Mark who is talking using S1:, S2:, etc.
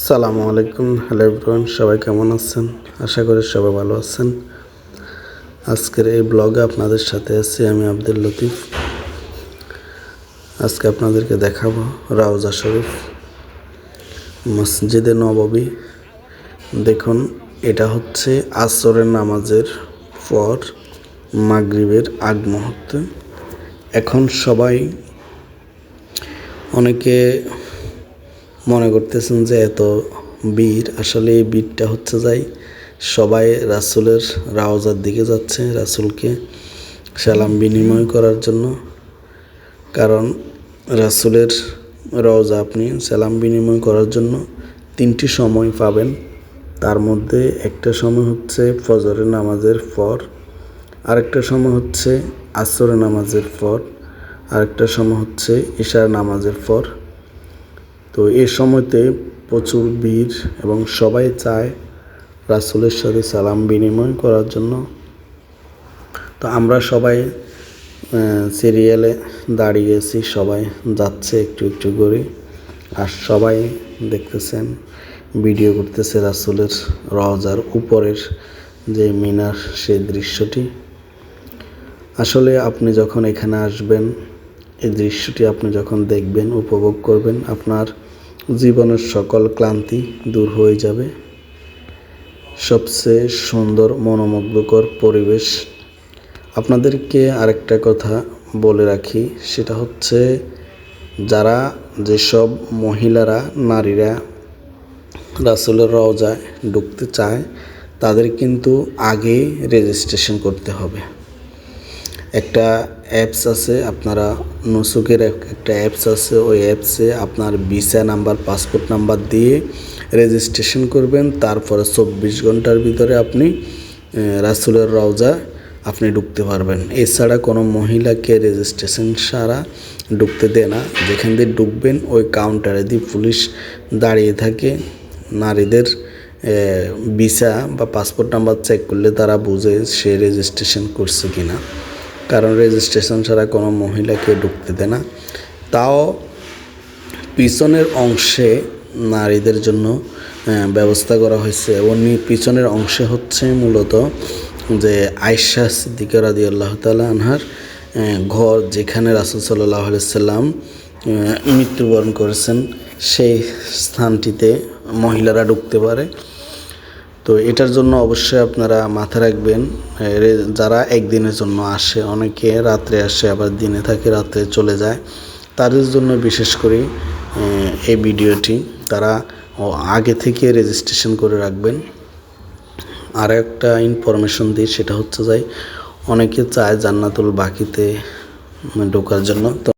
S1: সালামু আলাইকুম। Hello everyone, সবাই কেমন আছেন? আশা করি সবাই ভালো আছেন। আজকের এই ব্লগে আপনাদের সাথে আছি আমি আব্দুল লতিফ। আজকে আপনাদেরকে দেখাবো রাউজা শরীফ মসজিদে নববী। দেখুন, এটা হচ্ছে আসরের নামাজের পর মাগরিবের আগ মুহূর্তে। এখন সবাই অনেকে মনে করতেছেন যে এত বীর, আসলে এই বীরটা হচ্ছে যাই সবাই রাসুলের রাওজার দিকে যাচ্ছে, রাসুলকে সালাম বিনিময় করার জন্য। কারণ রাসুলের রওজা আপনি সালাম বিনিময় করার জন্য তিনটি সময় পাবেন। তার মধ্যে একটা সময় হচ্ছে ফজরের নামাজের পর, আরেকটা সময় হচ্ছে আসরের নামাজের পর, আরেকটা সময় হচ্ছে ঈশার নামাজের পর। তো এই সময়তে প্রচুর ভিড় এবং সবাই চায় রাসুলের সাথে সালাম বিনিময় করার জন্য। তো আমরা সবাই সিরিয়ালে দাঁড়িয়েছি সবাই যাচ্ছে একটু একটু করে। আর সবাই দেখতেছেন, ভিডিও করতেছে রাসুলের রজার উপরের যে মিনার সেই দৃশ্যটি। আসলে আপনি যখন এখানে আসবেন, এই দৃশ্যটি আপনি যখন দেখবেন, উপভোগ করবেন, আপনার জীবনের সকল ক্লান্তি দূর হয়ে যাবে। সবচেয়ে সুন্দর, মনোমুগ্ধকর পরিবেশ। আপনাদেরকে আরেকটা কথা বলে রাখি, সেটা হচ্ছে যারা যেসব মহিলারা, নারীরা রাসুলের রওজায় ঢুকতে চায়, তাদের কিন্তু আগে রেজিস্ট্রেশন করতে হবে। একটা অ্যাপস আছে, আপনারা নসুকের একটা অ্যাপস আছে, ওই অ্যাপসে আপনার ভিসা নাম্বার পাসপোর্ট নাম্বার দিয়ে রেজিস্ট্রেশন করবেন। তারপরে চব্বিশ ঘণ্টার ভিতরে আপনি রাসুলের রওজা আপনি ঢুকতে পারবেন। এছাড়া কোনো মহিলাকে রেজিস্ট্রেশন সারা ঢুকতে দেয় না। যেখান দিয়ে ঢুকবেন, ওই কাউন্টারে দিয়ে পুলিশ দাঁড়িয়ে থাকে। নারীদের ভিসা বা পাসপোর্ট নাম্বার চেক করলে তারা বুঝে সে রেজিস্ট্রেশন করছে কিনা। কারণ রেজিস্ট্রেশন ছাড়া কোনো মহিলাকে ঢুকতে দেয় না। তাও পিছনের অংশে নারীদের জন্য ব্যবস্থা করা হয়েছে এবং পিছনের অংশে হচ্ছে মূলত যে আয়সা সিদ্দিকা রাদি আল্লাহ তালা আনহার ঘর যেখানে রাসুল সাল্লাহ সাল্লাম মৃত্যুবরণ করেছেন, সেই স্থানটিতে মহিলারা ঢুকতে পারে। তো এটার জন্য অবশ্যই আপনারা মাথায় রাখবেন যারা একদিনের জন্য আসে, অনেকে রাত্রে আসে, আবার দিনে থাকে, রাত্রে চলে যায়, তাদের জন্য বিশেষ করে এই ভিডিওটি তারা আগে থেকে রেজিস্ট্রেশন করে রাখবেন। আর একটা ইনফরমেশন দিই, সেটা হচ্ছে যাই অনেকে চায় জান্নাতুল বাকিতে ঢোকার জন্য, তো